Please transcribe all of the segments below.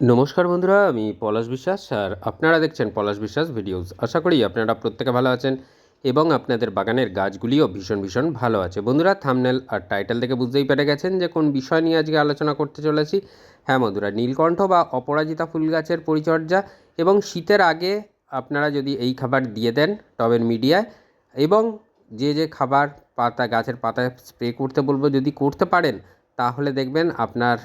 নমস্কার বন্ধুরা, আমি পলাশ বিশ্বাস আর আপনারা দেখছেন পলাশ বিশ্বাস ভিডিওস। আশা করি আপনারা প্রত্যেকে ভালো আছেন এবং আপনাদের বাগানের গাছগুলিও ভীষণ ভীষণ ভালো আছে। বন্ধুরা, থামনেল আর টাইটেল থেকে বুঝতেই পেরে গেছেন যে কোন বিষয় নিয়ে আজকে আলোচনা করতে চলেছি। হ্যাঁ বন্ধুরা, নীলকণ্ঠ বা অপরাজিতা ফুল গাছের পরিচর্যা এবং শীতের আগে আপনারা যদি এই খাবার দিয়ে দেন টবের মিডিয়ায় এবং যে যে খাবার পাতা, গাছের পাতায় স্প্রে করতে বলব, যদি করতে পারেন, তাহলে দেখবেন আপনার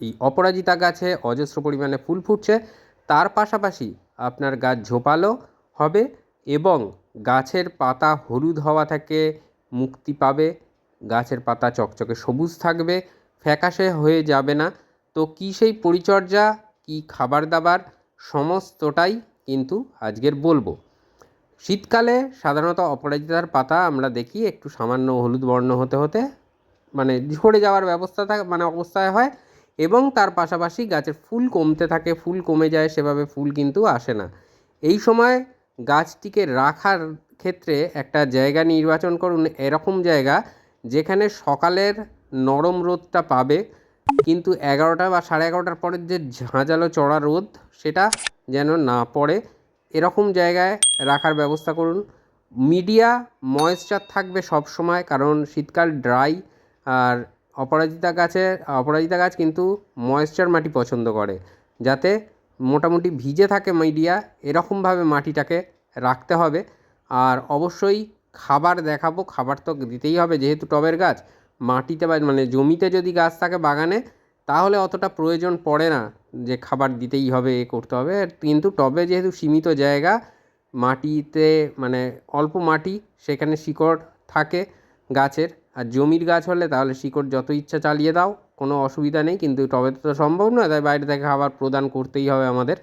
এই অপরাজিতা গাছে অজস্র পরিমাণে ফুল ফুটছে। তার পাশাপাশি আপনার গাছ ঝোপালো হবে এবং গাছের পাতা হলুদ হওয়া থেকে মুক্তি পাবে। গাছের পাতা চকচকে সবুজ থাকবে, ফ্যাকাশে হয়ে যাবে না। তো কী সেই পরিচর্যা, কী খাবার দাবার, সমস্তটাই কিন্তু আজকের বলব। শীতকালে সাধারণত অপরাজিতার পাতা আমরা দেখি একটু সামান্য হলুদ বর্ণ হতে হতে মানে ঝরে যাওয়ার ব্যবস্থা থাকে মানে অবস্থায় হয়। এবং তার পাশাপাশি গাছের ফুল কমতে থাকে, ফুল কমে যায়, সেভাবে ফুল কিন্তু আসে না। এই সময় গাছটিকে রাখার ক্ষেত্রে একটা জায়গা নির্বাচন করুন, এরকম জায়গা যেখানে সকালের নরম রোদটা পাবে, কিন্তু এগারোটা বা সাড়ে এগারোটার পরের যে ঝাঁঝালো চড়া রোদ, সেটা যেন না পড়ে, এরকম জায়গায় রাখার ব্যবস্থা করুন। মিডিয়া ময়েশ্চার থাকবে সব সময় কারণ শীতকাল ড্রাই, আর অপরাজিতা গাছে অপরাজিতা গাছ কিন্তু ময়েশ্চার মাটি পছন্দ করে। যাতে মোটামুটি ভিজে থাকে মিডিয়া এরকমভাবে মাটিটাকে রাখতে হবে। আর অবশ্যই খাবার দেখাবো, খাবার তো দিতেই হবে যেহেতু টবের গাছ। মাটিতে বা মানে জমিতে যদি গাছ থাকে বাগানে, তাহলে অতটা প্রয়োজন পড়ে না যে খাবার দিতেই হবে, এ করতে হবে। কিন্তু টবে যেহেতু সীমিত জায়গা, মাটিতে মানে অল্প মাটি, সেখানে শিকড় থাকে গাছের আর জমির গাছ হলে তাহলে শিকড় যত ইচ্ছা চালিয়ে দাও, কোনো অসুবিধা নেই, কিন্তু টবে তো সম্ভব নয়, তাই বাইরে থেকে খাবার প্রদান করতেই হবে আমাদের।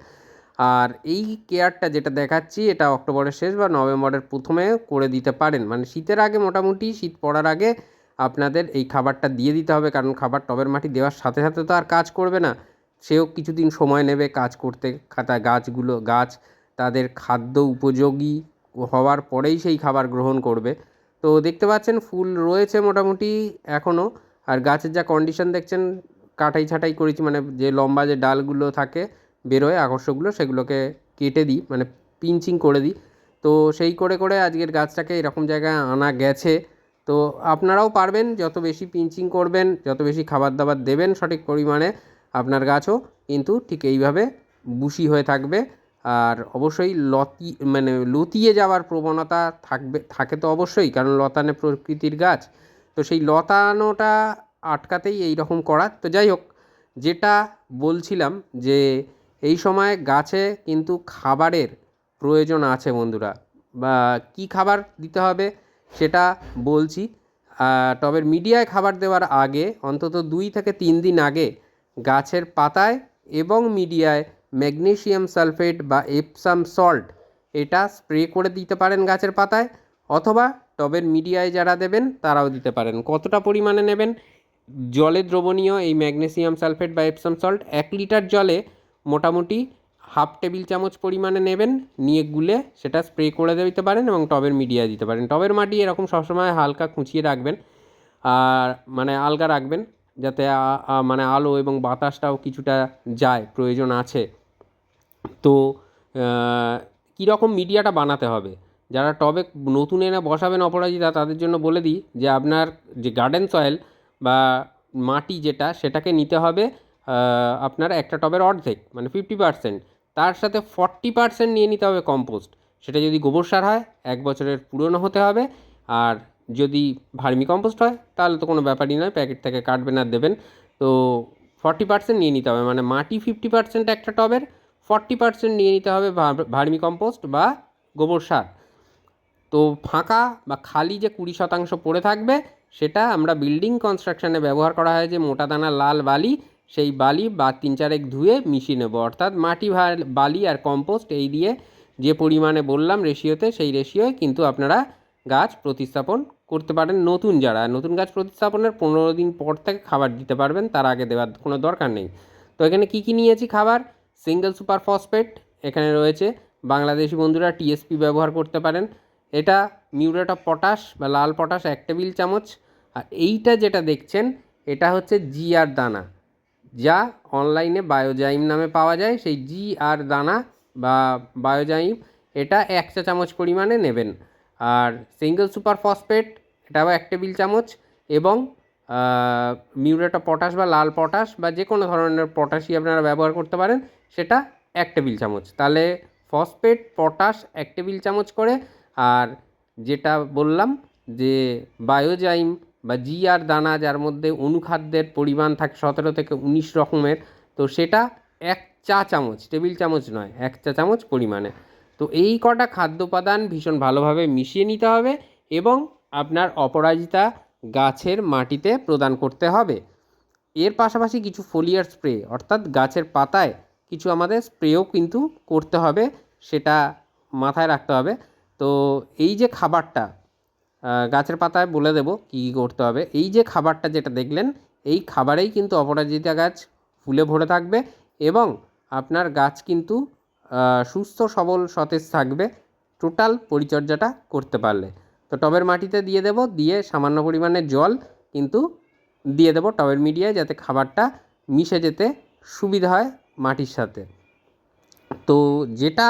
আর এই কেয়ারটা যেটা দেখাচ্ছি, এটা অক্টোবরের শেষ বা নভেম্বরের প্রথমে করে দিতে পারেন। মানে শীতের আগে মোটামুটি, শীত পড়ার আগে আপনাদের এই খাবারটা দিয়ে দিতে হবে, কারণ খাবার টবের মাটি দেওয়ার সাথে সাথে তো আর কাজ করবে না। সেও কিছুদিন সময় নেবে কাজ করতে, খাতা গাছগুলো, গাছ তাদের খাদ্য উপযোগী হওয়ার পরেই সেই খাবার গ্রহণ করবে। তো দেখতে পাচ্ছেন ফুল রয়েছে মোটামুটি এখনও আর গাছের যা কন্ডিশন দেখছেন, কাটাই ছাঁটাই করেছি মানে যে লম্বা যে ডালগুলো থাকে বেরোয়, আকর্ষকগুলো, সেগুলোকে কেটে দিই মানে পিঞ্চিং করে দিই। তো সেই করে করে আজকের গাছটাকে এরকম জায়গায় আনা গেছে। তো আপনারাও পারবেন, যত বেশি পিঞ্চিং করবেন, যত বেশি খাবার দাবার দেবেন সঠিক পরিমাণে আপনার গাছও কিন্তু ঠিক এইভাবে বুশি হয়ে থাকবে। আর অবশ্যই লতি মানে লতিয়ে যাওয়ার প্রবণতা থাকবে, থাকে তো অবশ্যই, কারণ লতানে প্রকৃতির গাছ। তো সেই লতানোটা আটকাতেই এই রকম করা। তো যাই হোক, যেটা বলছিলাম যে এই সময় গাছে কিন্তু খাবারের প্রয়োজন আছে বন্ধুরা। বা কী খাবার দিতে হবে সেটা বলছি। টবের মিডিয়ায় খাবার দেওয়ার আগে অন্তত দুই থেকে তিন দিন আগে গাছের পাতায় এবং মিডিয়ায় ম্যাগনেশিয়াম সালফেট বা এপসাম সল্ট, এটা স্প্রে করে দিতে পারেন গাছের পাতায়, অথবা টবের মিডিয়ায় যারা দেবেন, তারাও দিতে পারেন। কতটা পরিমাণে নেবেন? জলে দ্রবণীয় এই ম্যাগনেসিয়াম সালফেট বা এপসাম সল্ট এক লিটার জলে মোটামুটি হাফ টেবিল চামচ পরিমাণে নেবেন, নিয়ে গুলে সেটা স্প্রে করে দিতে পারেন এবং টবের মিডিয়ায় দিতে পারেন। টবের মাটি এরকম সবসময় হালকা খুঁচিয়ে রাখবেন, আর মানে আলগা রাখবেন, যাতে মানে আলো এবং বাতাসটাও কিছুটা যায়, প্রয়োজন আছে। তো কীরকম মিডিয়াটা বানাতে হবে? যারা টবে নতুন এনে বসাবেন অপরাজিতা, তাদের জন্য বলে দিই যে, আপনার যে গার্ডেন সয়েল বা মাটি যেটা, সেটাকে নিতে হবে আপনার একটা টবের অর্ধেক মানে ফিফটি পার্সেন্ট তার সাথে ফর্টি পার্সেন্ট নিয়ে নিতে হবে কম্পোস্ট সেটা যদি গোবর সার হয়, এক বছরের পুরনো হতে হবে। আর যদি ভার্মি কম্পোস্ট হয়, তাহলে তো কোনো ব্যাপারই নয়, প্যাকেট থেকে কাটবেন আর দেবেন। তো ফর্টি পার্সেন্ট নিয়ে নিতে হবে মানে মাটি ফিফটি পার্সেন্ট একটা টবের ফর্টি পার্সেন্ট নিয়ে নিতে হবে ভার্মি কম্পোস্ট বা গোবর সার। তো ফাঁকা বা খালি যে কুড়ি শতাংশ পড়ে থাকবে, সেটা আমরা বিল্ডিং কনস্ট্রাকশানে ব্যবহার করা হয় যে মোটা দানা, লাল বালি, সেই বালি বা তিন চারেক ধুয়ে মিশিয়ে নেব। অর্থাৎ মাটি বালি আর কম্পোস্ট এই দিয়ে যে পরিমাণে বললাম রেশিওতে সেই রেশিওয় কিন্তু আপনারা গাছ প্রতিস্থাপন করতে পারেন নতুন যারা। নতুন গাছ প্রতিস্থাপনের পনেরো দিন পর থেকে খাবার দিতে পারবেন, তার আগে দেওয়ার কোনো দরকার নেই। তো এখানে কী কী নিয়েছি খাবার? সিঙ্গেল সুপার ফসফেট এখানে রয়েছে। বাংলাদেশি বন্ধুরা টিএসপি ব্যবহার করতে পারেন। এটা মিউরেট অফ পটাশ বা লাল পটাশ, এক টেবিল চামচ। আর এইটা যেটা দেখছেন, এটা হচ্ছে জিআর দানা, যা অনলাইনে বায়োজাইম নামে পাওয়া যায়। সেই জি আর দানা বা বায়োজাইম এটা এক চা চামচ পরিমাণে নেবেন। আর সিঙ্গেল সুপার ফসফেট, এটাও এক টেবিল চামচ। এবং মিউরেটা পটাশ বা লাল পটাশ বা যে কোনো ধরনের পটাশই আপনারা ব্যবহার করতে পারেন। সেটা এক টেবিল চামচ। তাহলে ফসফেট, পটাশ এক টেবিল চামচ করে। আর যেটা বললাম যে বায়োজাইম বা জি আর দানা যার মধ্যে অনুখাদ্যের পরিমাণ থাকে সতেরো থেকে উনিশ রকমের, তো সেটা এক চা চামচ, টেবিল চামচ নয়, এক চা চামচ পরিমাণে। তো এই কটা খাদ্য উপাদান ভীষণ ভালোভাবে মিশিয়ে নিতে হবে এবং আপনার অপরাজিতা গাছের মাটিতে প্রদান করতে হবে। এর পাশাপাশি কিছু ফোলিয়ার স্প্রে, অর্থাৎ গাছের পাতায় কিছু আমাদের স্প্রেও কিন্তু করতে হবে, সেটা মাথায় রাখতে হবে। তো এই যে খাবারটা গাছের পাতায় বলে দেবো কী করতে হবে। এই যে খাবারটা যেটা দেখলেন, এই খাবারেই কিন্তু অপরাজিতা গাছ ফুলে ভরে থাকবে এবং আপনার গাছ কিন্তু সুস্থ, সবল, সতেজ থাকবে। টোটাল পরিচর্যাটা করতে পারলে। তো টবের মাটিতে দিয়ে দেবো, দিয়ে সামান্য পরিমাণে জল কিন্তু দিয়ে দেবো টবের মিডিয়ায় যাতে খাবারটা মিশে যেতে সুবিধা হয়। মাটির সাথে। তো যেটা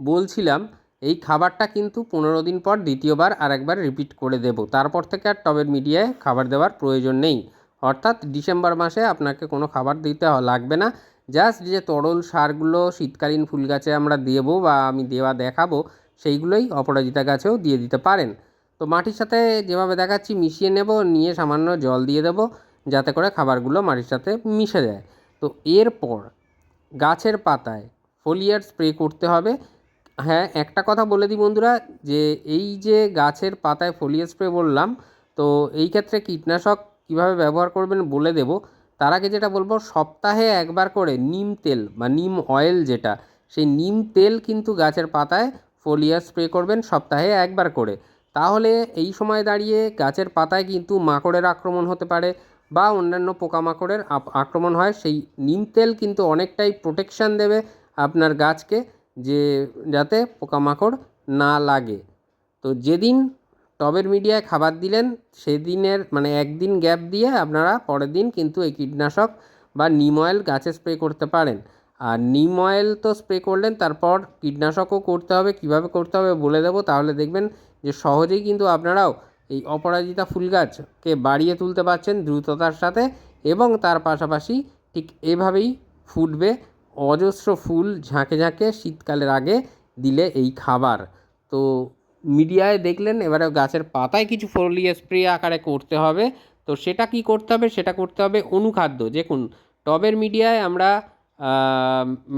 বলছিলাম, এই খাবারটা কিন্তু পনেরো দিন পর দ্বিতীয়বার আরেকবার রিপিট করে দেব। তারপর থেকে আর টবের মিডিয়ায় খাবার দেওয়ার প্রয়োজন নেই। অর্থাৎ ডিসেম্বর মাসে আপনাকে কোনো খাবার দিতে লাগবে না। জাস্ট যে তরল সারগুলো শীতকালীন ফুল গাছে আমরা দেবো বা আমি দেওয়া দেখাবো, সেইগুলোই অপরাজিতা গাছেও দিয়ে দিতে পারেন। তো মাটির সাথে যেভাবে দেখাচ্ছি, মিশিয়ে নেব, নিয়ে সামান্য জল দিয়ে দেবো, যাতে করে খাবারগুলো মাটির সাথে মিশে যায়। তো এরপর গাছের পাতায় ফোলিয়ার স্প্রে করতে হবে। হ্যাঁ একটা কথা বলে দিই বন্ধুরা, যে এই যে গাছের পাতায় ফোলিয়ার স্প্রে বললাম, তো এই ক্ষেত্রে কীটনাশক কীভাবে ব্যবহার করবেন বলে দেব। তার আগে যেটা বলব, সপ্তাহে একবার করে নিম তেল বা নিম অয়েল যেটা, সেই নিম তেল কিন্তু গাছের পাতায় ফোলিয়ার স্প্রে করবেন সপ্তাহে একবার করে। তাহলে এই সময় দাঁড়িয়ে গাছের পাতায় কিন্তু মাকড়ের আক্রমণ হতে পারে বা অন্যান্য পোকামাকড়ের আক্রমণ হয়, সেই নিম তেল কিন্তু অনেকটাই প্রোটেকশান দেবে আপনার গাছকে যে, যাতে পোকামাকড় না লাগে। তো যেদিন টবের মিডিয়ায় খাবার দিলেন, সেদিনের মানে একদিন গ্যাপ দিয়ে আপনারা পরের দিন কিন্তু এই কীটনাশক বা নিম অয়েল গাছে স্প্রে করতে পারেন। আর নিম অয়েল তো স্প্রে করলেন, তারপর কীটনাশকও করতে হবে, কীভাবে করতে হবে বলে দেবো, তাহলে দেখবেন যে সহজেই কিন্তু আপনারাও এই অপরাজিতা ফুল গাছকে বাড়িয়ে তুলতে পারছেন দ্রুততার সাথে এবং তার পাশাপাশি ঠিক এভাবেই ফুটবে অজস্র ফুল ঝাঁকে ঝাঁকে শীতকালের আগে দিলে এই খাবার। তো মিডিয়ায় দেখলেন এবারে গাছের পাতায় কিছু ফলিয়ে স্প্রে আকারে করতে হবে। তো সেটা কি করতে হবে? সেটা করতে হবে অনুখাদ্য। দেখুন, টবের মিডিয়ায় আমরা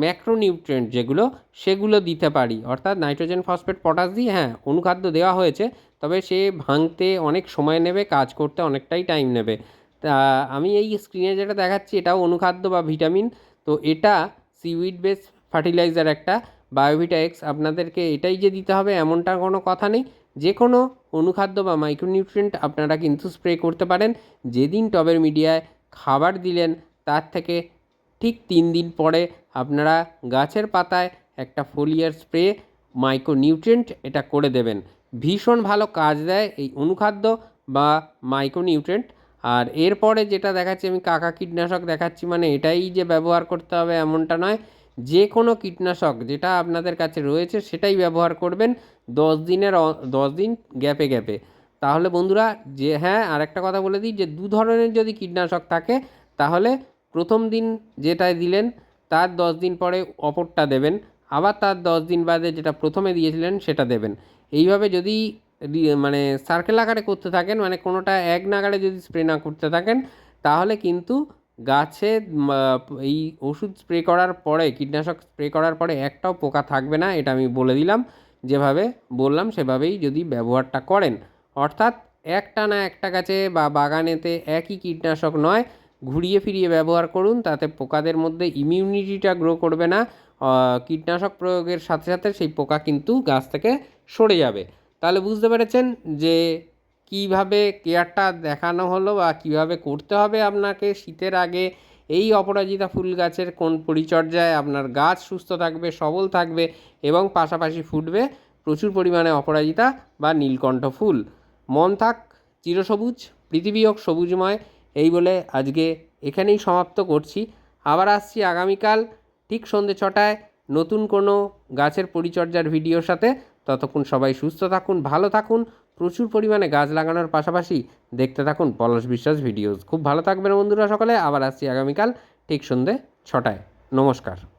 ম্যাক্রোনিউট্রেন্ট যেগুলো, সেগুলো দিতে পারি। অর্থাৎ নাইট্রোজেন ফসফেট পটাশ দিয়ে হ্যাঁ অনুখাদ্য দেওয়া হয়েছে, তবে সে ভাঙতে অনেক সময় নেবে, কাজ করতে অনেকটাই টাইম নেবে। তা, আমি এই স্ক্রিনে যেটা দেখাচ্ছি, এটাও অনুখাদ্য বা ভিটামিন তো এটা সিউইড বেস ফার্টিলাইজার একটা বায়োভিটা এক্স আপনাদেরকে এটাই যে দিতে হবে, এমনটা কোনো কথা নেই। যে কোনো অনুখাদ্য বা মাইক্রোনিউট্রিয়েন্ট আপনারা কিন্তু স্প্রে করতে পারেন। যেদিন টবের মিডিয়ায় খাবার দিলেন, তার থেকে ঠিক তিন দিন পরে আপনারা গাছের পাতায় একটা ফোলিয়ার স্প্রে মাইক্রোনিউট্রিয়েন্ট এটা করে দেবেন। ভীষণ ভালো কাজ দেয় এই অনুখাদ্য বা মাইক্রোনিউট্রিয়েন্ট আর এরপরে যেটা দেখাচ্ছি, আমি কাকা কীটনাশক দেখাচ্ছি মানে এটাই যে ব্যবহার করতে হবে এমনটা নয়। যে কোনো কীটনাশক যেটা আপনাদের কাছে রয়েছে, সেটাই ব্যবহার করবেন দশ দিনের দশ দিন গ্যাপে গ্যাপে। তাহলে বন্ধুরা, যে হ্যাঁ আরেকটা কথা বলে দিই যে দু ধরনের যদি কীটনাশক থাকে, তাহলে প্রথম দিন যেটা দিলেন, তার দশ দিন পরে অপরটা দেবেন। আবার তার দশ দিন বাদে যেটা প্রথমে দিয়েছিলেন, সেটা দেবেন। এইভাবে যদি মানে সার্কেল আকারে করতে থাকেন মানে কোনোটা এক নাগাড়ে যদি স্প্রে না করতে থাকেন, তাহলে কিন্তু গাছে এই ওষুধ স্প্রে করার পরে, কীটনাশক স্প্রে করার পরে একটাও পোকা থাকবে না, এটা আমি বলে দিলাম। যেভাবে বললাম, সেভাবেই যদি ব্যবহারটা করেন। অর্থাৎ একটা না একটা গাছে বা বাগানেতে একই কীটনাশক নয় ঘুরিয়ে ফিরিয়ে ব্যবহার করুন, তাতে পোকাদের মধ্যে ইমিউনিটিটা গ্রো করবে না। কীটনাশক প্রয়োগের সাথে সাথে সেই পোকা কিন্তু গাছ থেকে সরে যাবে। তাহলে বুঝতে পেরেছেন যে কীভাবে কেয়ারটা দেখানো হলো বা কীভাবে করতে হবে আপনাকে শীতের আগে। এই অপরাজিতা ফুল গাছের কোন পরিচর্যায় আপনার গাছ সুস্থ থাকবে, সবল থাকবে এবং পাশাপাশি ফুটবে প্রচুর পরিমাণে অপরাজিতা বা নীলকণ্ঠ ফুল। মন থাক, চিরসবুজ, পৃথিবী হোক সবুজময়। এই বলে আজকে এখানেই সমাপ্ত করছি। আবার আসছি আগামীকাল ঠিক সন্ধে ছটায় নতুন কোনো গাছের পরিচর্যার ভিডিওর সাথে। ততক্ষণ সবাই সুস্থ থাকুন, ভালো থাকুন, প্রচুর পরিমাণে গাছ লাগানোর পাশাপাশি দেখতে থাকুন পলাশ বিশ্বাস ভিডিওস। খুব ভালো থাকবেন বন্ধুরা সকলে, আবার আসছি আগামীকাল ঠিক সন্ধে ছটায়। নমস্কার।